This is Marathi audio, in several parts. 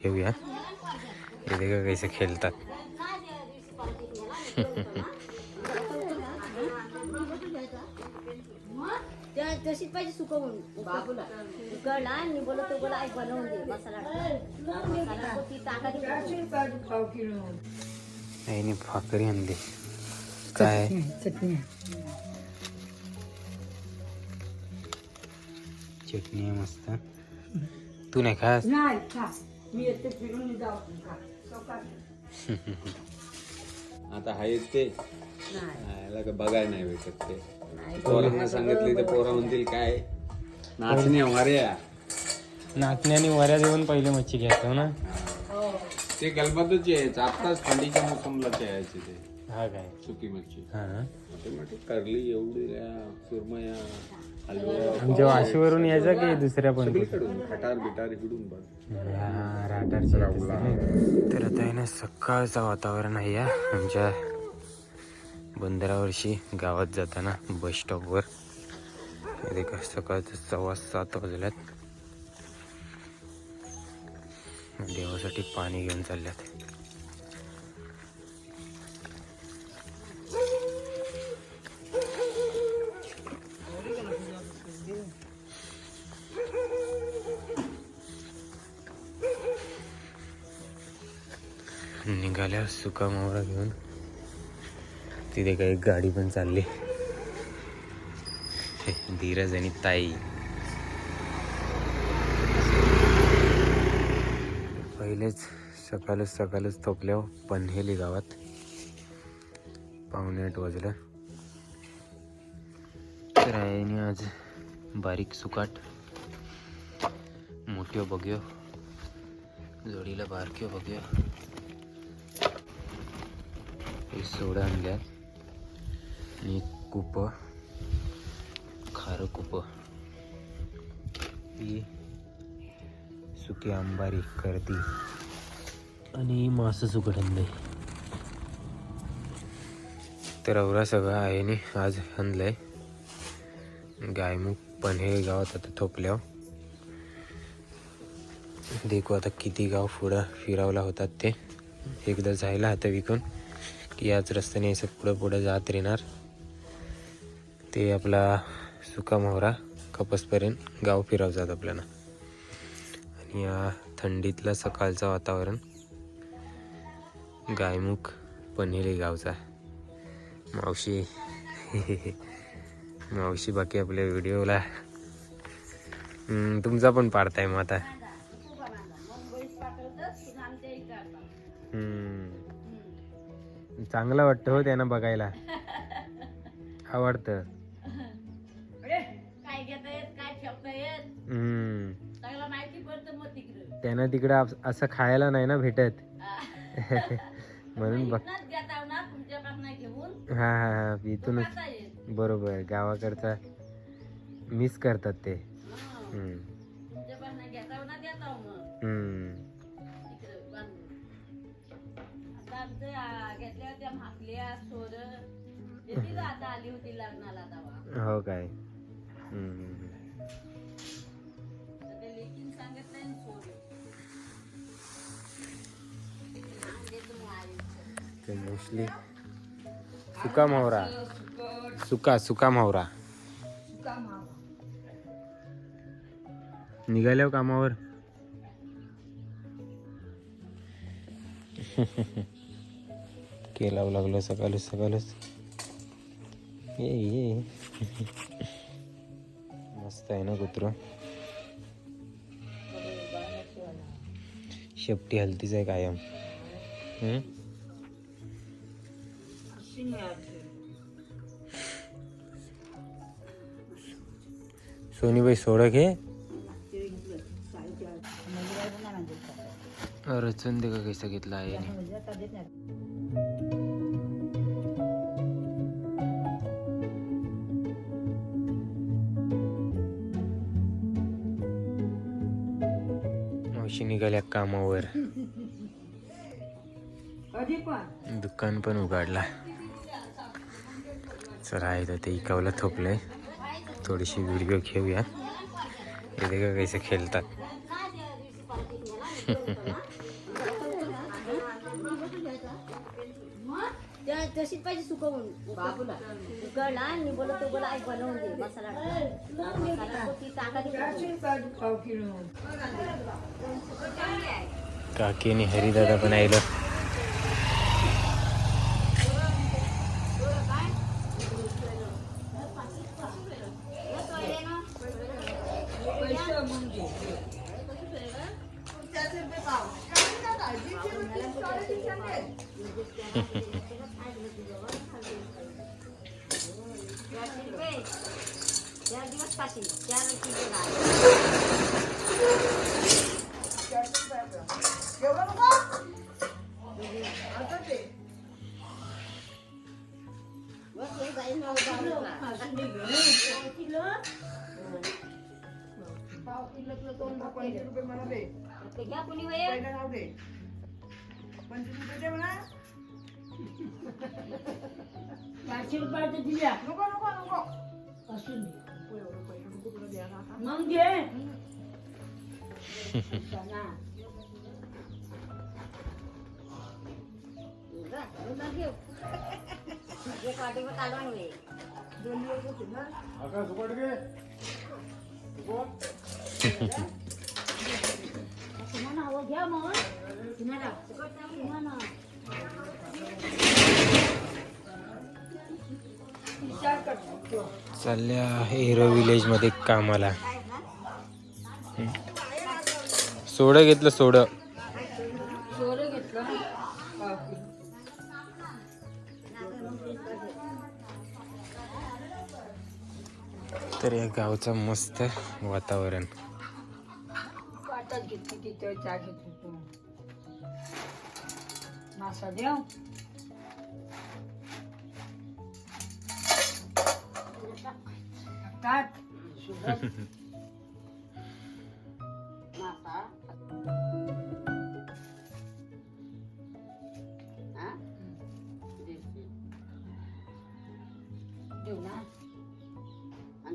घेऊया इथे देखा कैसे खेळतात. त्या तशीच पाहिजे सुकवून बाबूला आणि बोलत तो बोला बनवून दे मसाला भाकरी आणली. काय? चटणी चटणी आहे मस्त. तू नाही खास? नाही मी येते फिरून जाऊ. आता आहे ते. याला का बघायला नाही भेटत ते. नाही. पोरांना सांगितले तर पोरं म्हणतील काय? नाचणे मार्या नाचणी आणि वऱ्या देऊन पहिले मच्छी घ्यायचो ना? ते गलबतच यायचं. आत्ताच थंडीच्या मोसमला यायचे ते. हा काय? सुकी मच्छी. हा. ऑटोमॅटिक करली एवढी सुरमया. आमच्या वाशीवरून यायचा की दुसऱ्या पण खटार बिटार इकडून. तर आता आहे ना सकाळचं वातावरण आहे या. आमच्या बंदरावरशी गावात जाताना बस स्टॉपवर का सकाळचं सव्वा सात वाजल्यात. देवासाठी पाणी घेऊन चालल्यात. निघाल्या सुका मावरा घेऊन. तिथे काही गाडी पण चालली. धीरज आणि ताई. पहिलेच सकाळच सकाळच थोपल्यावर पन्हेली गावात. पावणे आठ वाजलं. तर आईने आज बारीक सुकाट. मोठ्यो बघ्यो. जोडीला बारक्यो बघ्यो. हे सोडा आणल्यात आणि कुप. खारं कुप. ही सुकी आंबारी करती. आणि मासं सुकट आणलंय तर अवरा सगळं आहे आणि आज आणलंय गायमुख पन्हे गावात आता थोपल्यावर देखू आता किती गाव पुढं फिरावला होतात ते. एकदा जायला आता विकून. याच रस्त्याने असं पुढं पुढं जात राहणार. ते आपला सुका मोहरा कपसपर्यंत गाव फिरवतात आपल्याला. आणि या थंडीतलं सकाळचं वातावरण गायमुख पन्हेली गावचा. मावशी. मावशी बाकी आपल्या व्हिडिओला. तुमचा पण पाडताय मग आता. चांगलं वाटतं हो त्यांना बघायला. आवडतं. त्यांना तिकडं असं खायला नाही ना भेटत. म्हणून बघ. हा हा हा. इथूनच. बरोबर. गावाकडचा मिस करतात ते. हम्म. होत्या म्हापल्या सोर येतील आता आली होती लग्नाला तवा हो काय? ते लेकीन सोर. ते मोस्टली सुका मावरा. सुका सुका मावरा. सुका मावा. निघाल्यावर कामावर? केलावं लागलं सकाळच सकाळच. ये ये. मस्त आहे ना कुत्र. शेपटी हलतीच आहे कायम. सोनीबाई सोडक हे रचून दे का कैसा घेतला आहे मावशी निघाल्या कामावर. दुकान पण उघडला. चला आहे तर ते इकावला थोपलंय. थोडीशी व्हिडिओ घेऊया. हे देखा कैसे खेळतात. त्या पाहिजे सुकवून बाबूला. उकळला आणि बोला तो बोला आई बनवून दे मसाला. टाका हरिदादा बनायला पाव किलो तुला दोन भाव पंचवीस रुपये मला दे ते घ्या कुणी वय पहिला राहू दे पंचवीस रुपये दे म्हणा चारशे रुपयाचं दिल्या नको नको नको असून दे. एवढं पैसे नको तुला द्यायला आता. मग घे जा, जा घेऊ. एक वाटीभर कालवण होईल. दोन दिवस होते ना तुम्हाला हवं घ्या चालले आहे हिरो विलेजमध्ये कामाला. सोडं घेतलं सोडं. तर या गावचं मस्त वातावरण.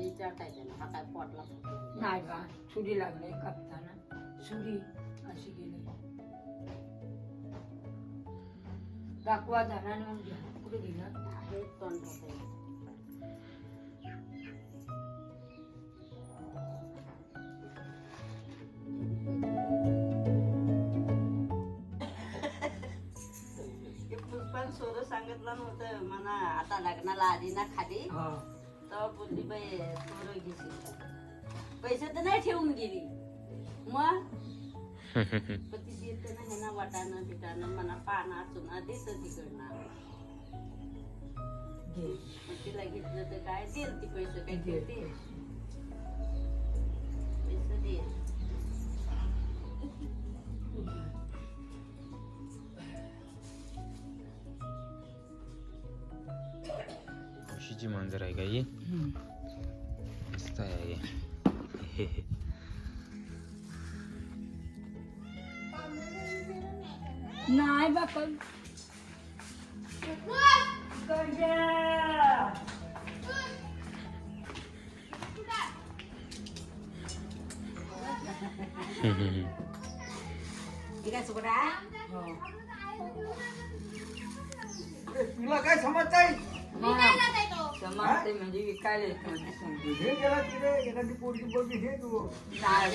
आणि विचारतायचे ना हा काय पोटला नाही बा सुरी लागले कापताना. सुरी अशी गेली. दाखवा झाला मग घ्या. कुठे गेला? आहे तोंड होतंय. ते पुष्पान सोरं सांगितलं नव्हतं. म्हणा आता लग्नाला आली ना खाली. हा. तेव्हा बोलली बाई सोरं घेशील पैसे तर नाही ठेवून गेली मग पण ती देत नाही ना वाटाणं बिटाणं म्हणा पाना चुना देत तिकडनं घे मग तिला घेतलं तर काय देईल ती पैसे काय दे. देते पैसे दे खुशीची मांजर आहे का ही? मस्त आहे. नाही बापा. ठीक आहे सुकडा तुला काय समजत समजते म्हणजे विकायला येत. हे गेला तिथे एखादी पोरगी बघी हे तू. काय-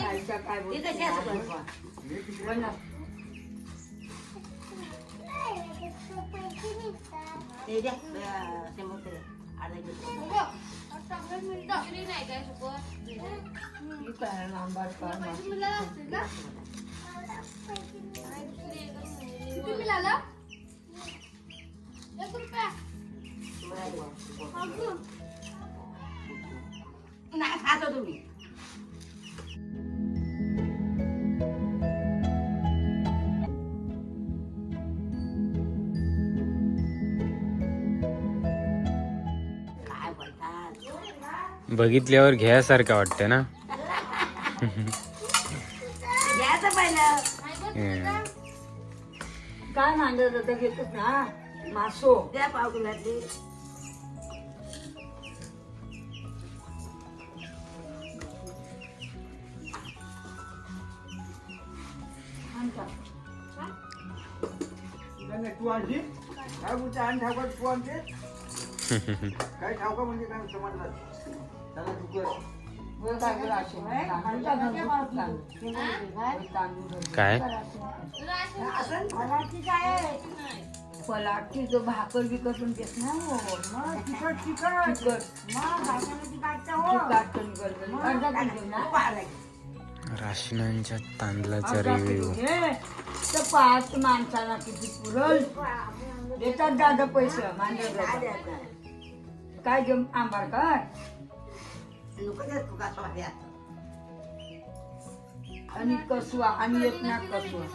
खायच्या काय ती द्या अं, शंभर तरी अर्धा किलो. विकायला आंबा काय मासे. नाही खातो तुम्ही. काय बोलतात बघितल्यावर घ्यासारखं वाटतं ना. काय मांडत होतं घेतच ना? मासो. द्या पाव किलोतली नाही, नाही, तू आणली काय बोलते आणि ठाकूर तू आणते काय ठाकूर म्हणजे काय समजलं? त्याला काय? पलाटची जो भाकर पण देत ना हो. मग पण करतो. अर्धा किलो ना राशनांच्या तांदळाचा रिव्ह्यू. तर पाच माणसाला किती पुरल? देतात दादा पैसे माझ्या काय जम आंबार कर? आणि कसवा आणि येत ना कसवा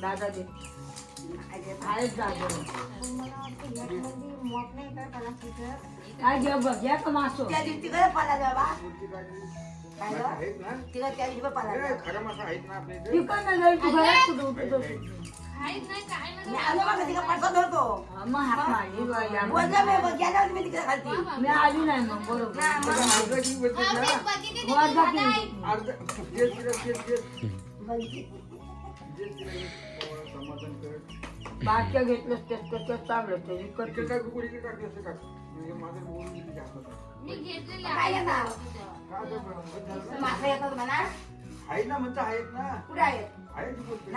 दादा दे. आहेच दादा काय घ्या बघ घ्या का मासो? आहेत ना? ए, खरं मासा आहेत ना आपल्या इथे? तिकड ना जाईल तू घरात कुठं उठत होती? हा, मग हात मारली बा, या मग. मी आली नाही मग बरोबर. अर्धा किलो भेटते ना? वर्धा केली. अर्धा तेच किलो तेच बाटक्या घेतलं त्याच्यात चांगलं ते ते विकत काय कुकुडी की टाकते असं का म्हणजे माझं बोलून किती जास्त होतं. का गं बरं? बरं झालं ना? आहेत ना. म्हणता आहेत ना. आहेत की बोलते.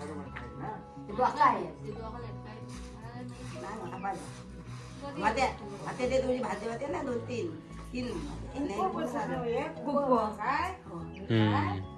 खरं म्हणता आहेत ना. खूप हम्म.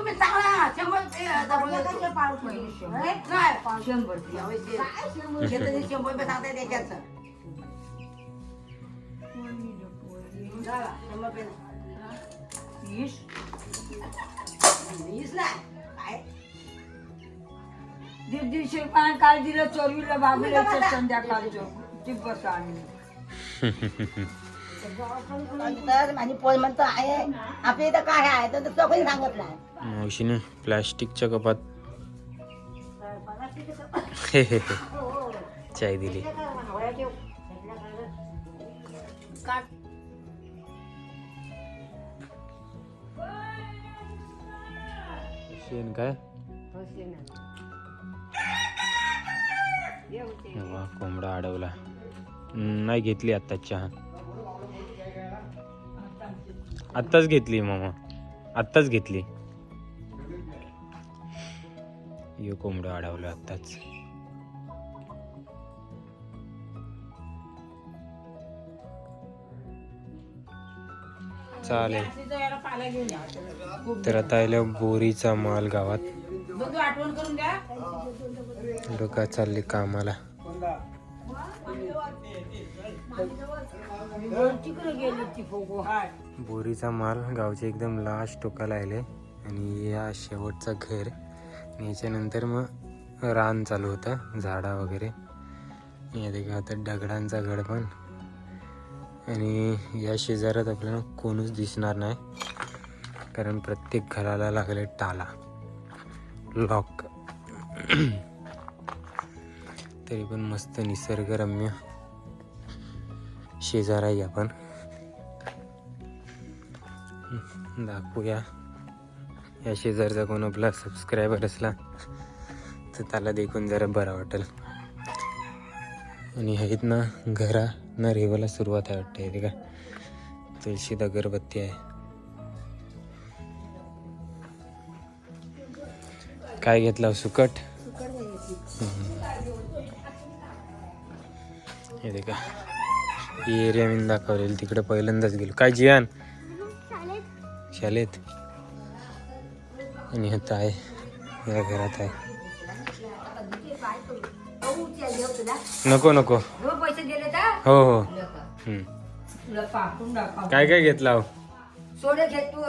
तुम्ही चांगला शंभर दाबून देतो. शंभर. नाही. शंभर रुपये. शंभर? सांगताय त्याच्यात. शंभर रुपये वीस? वीस नाही. काय? दीड दीडशे दिलं चोरवीला बाबूला संध्याकाळचं ती बस आणि तर माझी पोल म्हणतो आहे आपल्या इथं काय आहे? तर तो कोणी सांगत नाही. मावशीने प्लॅस्टिकच्या कपात हे चाय दिली. शेण काय? वा कोंबडा अडवला. नाही घेतली आत्ता चहा. आत्ताच घेतली मामा. आत्ताच घेतली. यो कोंबडं अडवलं आत्ताच. चालेल. तर आता आल्या बोरीचा माल गावात. लोक चालले कामाला. बोरीचा माल गावचे एकदम लास्ट टोकाला आले आणि या शेवटचा घर. याच्यानंतर मग रान चालू होतं झाडा वगैरे. या देखा आता दगडांचा गड पण. आणि या शेजारात आपल्याला कोणच दिसणार नाही कारण प्रत्येक घराला लागले टाला लॉक तरी पण मस्त निसर्गरम्य शेजार आहे आपण. दाखवूया. या शेजारचा कोण आपला सबस्क्रायबर असला तर त्याला देखून जरा बरं वाटेल. आणि आहेत ना घरा ना रेवाला सुरुवात आहे वाटते इथे का तुळशीत अगरबत्ती आहे. काय घेतला सुकट? हे का ही एरिया मी दाखवलेली तिकडे पहिल्यांदाच गेलो. काय जियान? शालेत? आणि आता आहे. या घरात आहे. नको नको. हो पैसे दिले का हो. हो काय काय घेतला हो सोडे घेतो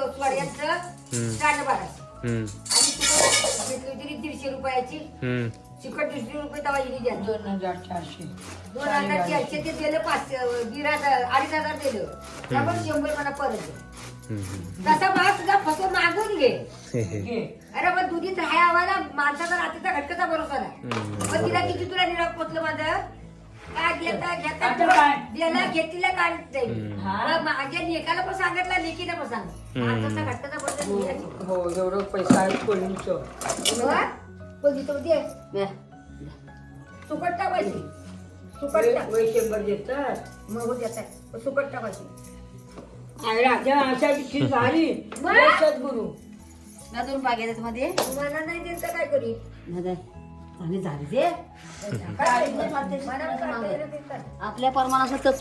दीडशे रुपयाची. हम्म. तिकट दीडशे रुपये तवा हिने द्या दोन हजार चारशे. दोन हजार चारशे ते दिलं पाचशे दीड हजार अडीच हजार दिलं. त्यामुळे शंभर मला परत. तसा मला तुझा फसव मागून घे. हे, हे. अरे पण दुधीत हाय आम्हाला माणसाचा रात्रीचा घटकाचा भरोसा नाही. हम्म. पण तिला किती तुला निराग पोचलं माझं? काय घेता घेता आता काय? घेतलीला. मग माझ्या लेकाला पण सांगितलं लेकीला पण सांग माणसाचा घटकाचा भरोसा हो. हो, एवढं पैसा आहे कोणीचं बघा, बघितलं दे. सुकट टाकायची. सुकट टाक. वय शंभर देतात मग हो देत आहे सुकट टाकायची. आणि राजा अशा इतकी झाली. मग? जय सद्गुरू. ना दोन बागे आहेत मध्ये? मला नाही देत तर काय करी? ना दे. चांगली झाली ते? काय मला चालतंय ना ते. आपल्या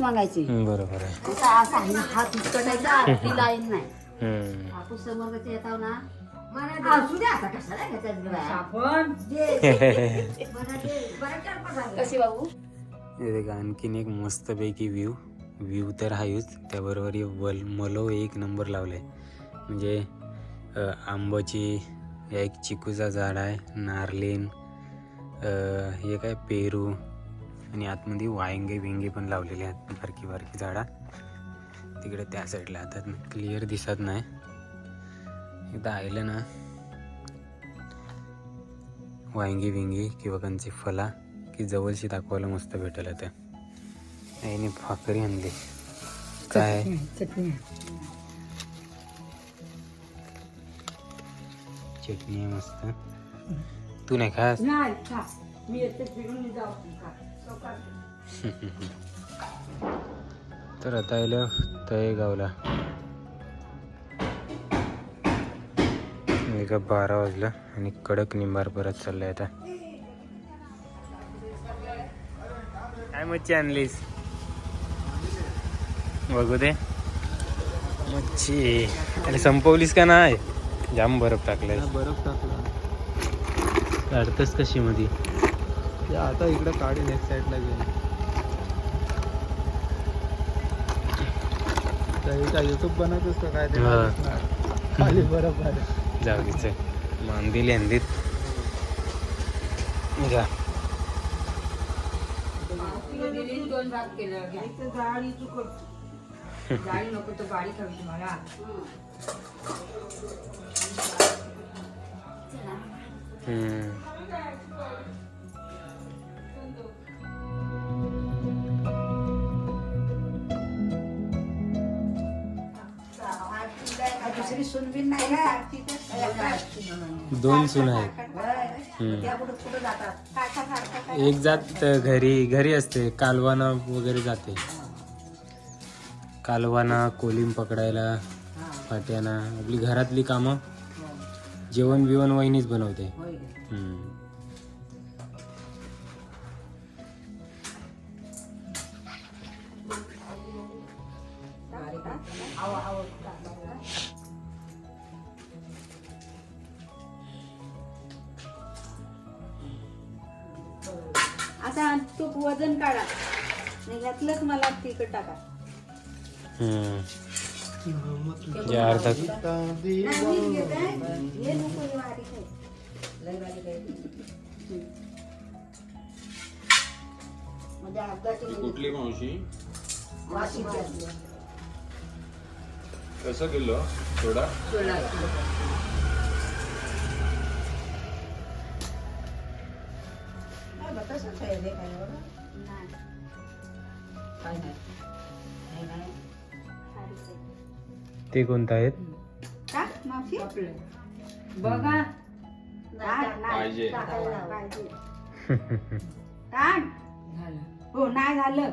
मागायची. हम्म, बरोबर आहे. आता असा आहे ना, हात ती लाईन नाही. हम्म. आपण समोर कसं येताव ना. मला. असू द्या आता कशाला घेतात गं. कशी बाबू? हे बघा आणखीन एक मस्तपैकी व्ह्यू व्ह्यू तर आहेच त्याबरोबर हे वल मलो एक नंबर लावलं आहे म्हणजे आंबाची एक चिकूचा झाड आहे नारलेन हे काय पेरू आणि आतमध्ये वांगे विंगे पण लावलेले आहेत बारकी बारकी झाडा. तिकडे त्या साईडला आता क्लिअर दिसत नाही. एकदा आलं ना वांगी विंगी किंवा कंची फला की जवळशी दाखवायला मस्त भेटेल त्या आईने भाकरी आणली. काय? चटणी चटणी मस्त. तू नाही खास? तर आता आलं तळेगावला. एका बारा वाजलं आणि कडक निंबार परत चाललंय आता. काय मच्छी आणलीस? बघू दे. मच्छी. अरे संपवलीस का नाही? जाम बरफ टाकलाय. बरफ टाकला. काढतस कशी मध्ये ते आता इकडे काढी नेक्स्ट साईडला गेली युट्यूब बनवतोस का काय? हा. खाली बरफ आहे. जाऊ दे चल. मांदिली अंदीत. जा. दिली दोन भाग केलं. घ्यायचं जाळी नको. दुसरी सुनबीन नाही दोन सून आहेत. त्या कुठं कुठं जातात एक जात घरी घरी असते कालवाना वगैरे जाते कालवाना कोलिम पकडायला फाट्याना आपली घरातली कामं. जेवण बिवण वहिनीच बनवते. हम्म. आता तूप वजन काढा. नाही घातलंच मला तिकट टाका. अर्धा कुठली मावशी? कसं किलो? थोडा रे काय ते कोणतं आहेत? का? मावशी आपलं बघा पाहिजे. टाक. झालं. हो नाही झालं.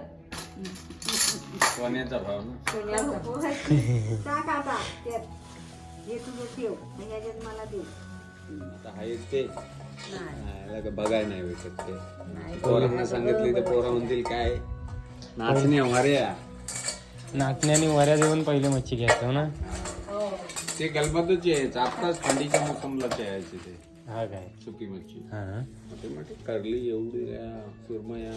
सोन्याचा भाव ना. सोन्याचा टाक आता. त्यात. हे तुझं ठेव. आणि याच्यात मला दे. आता आहे ते. नाही, का बघाय नाही भेटत ते. पोरांना सांगितले तर पोरं म्हणतील काय? नाचणे हमारे या. नाचण्याने वऱ्या देऊन पहिले मच्छी घ्यायचो ना? ते गलबतच यायचं आत्ताच थंडीच्या मोसमला यायचे ते. हा काय? सुकी मच्छी. हा करली एवढी सुरमया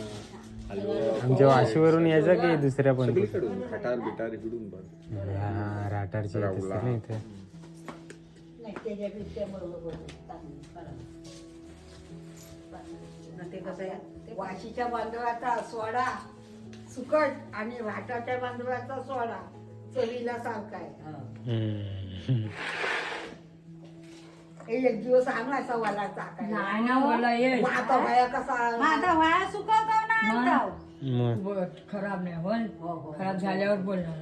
हलवा आमच्या वाशीवरून यायचं की दुसऱ्या पण सगळीकडून खटार बिटार इकडून बघ हा राटारची येत असते ना इथे. ते कसं वाशीच्या बांधवाचा सोडा. सुकट आणि घाटाच्या बांधवाचा सोडा चवीला सारखा आहे. हे. एक दिवस आणू असा वाला आता वया कसा आता वाया सुकवतो ना खराब नाही बोल हो, हो. खराब झाल्यावर बोलणार.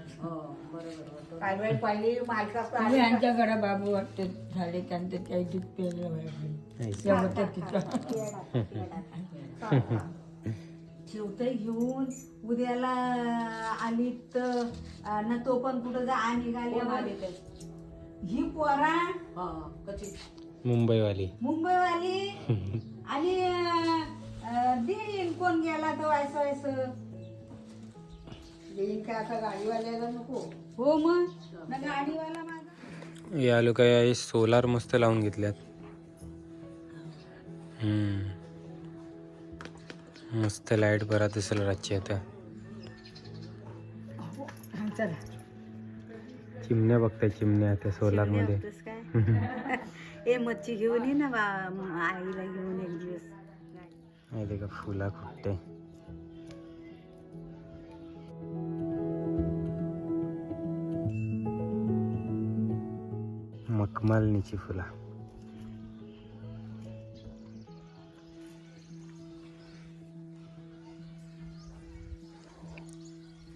काय वेळ पहिली मालकाच तुम्ही यांच्या घरा बाबू वाटते झाले त्यांचं काही दूध पाहिजे तर तिथं. ठेवतंय घेऊन उद्याला आली तर ना तो पण कुठं जा आणि ही पोरा. मुंबईवाली. मुंबईवाली. आणि देईन कोण गेला तर व्हायचं व्हायचं देईन काय आता गाडीवाल्याला नको. हो मग. ना गाडीवाला माझा या लोक सोलार मस्त लावून घेतल्यात. हम्म. मस्त लाइट भरत असेल रातची आता. चिमण्या बघताय चिमण्या त्या सोलारमध्ये. ए मच्छी घेऊन ये ना आईला घेऊन एक दिवस. का फुला फुटते मखमलनीची फुला.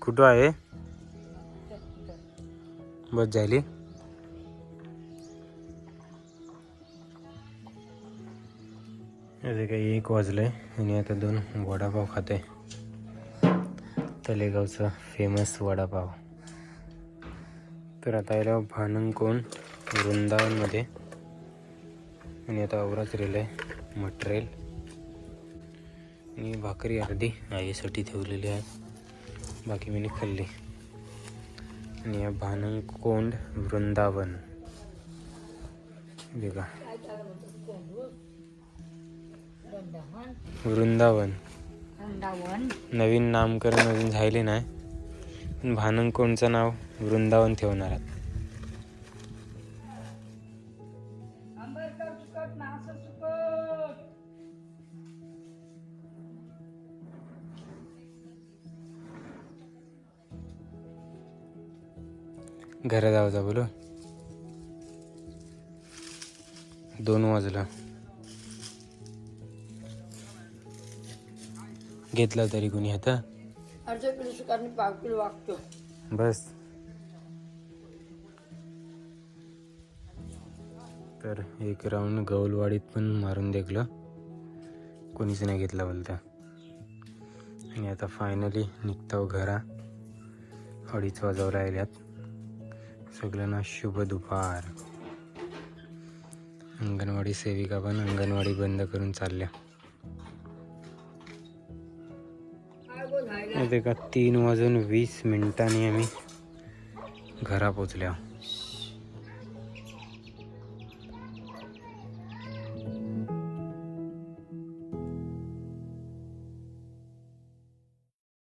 कुठं आहे? बस झाली. अरे काही एक वाजलंय आणि आता दोन वडापाव खाते तलेगावचा फेमस वडापाव. तर आता याला भानंगकोण वृंदावनमध्ये. आणि आता अवराच रेल आहे मटेरियल आणि भाकरी अर्धी आईसाठी ठेवलेली आहे. बाकी मी खाल्ली आणि या भानंकोंड वृंदावन. बघा. वृंदावन. नवीन नामकरण अजून झाले नाही. पण भानंकोणचं नाव वृंदावन ठेवणार आहेत. घरा जाऊ बोलो दोन वाजला. घेतला तरी कोणी आता बस. तर एक राऊंड गौलवाडीत पण मारून देखलं. कोणीच नाही घेतला बोलता. आणि आता फायनली निघतो घरा. अडीच वाजवला राहिल्यात. सगळ्यांना शुभ दुपार. अंगणवाडी सेविका पण अंगणवाडी बंद करून चालल्या. आता का तीन वाजून वीस मिनिटांनी आम्ही घरा पोचल्या.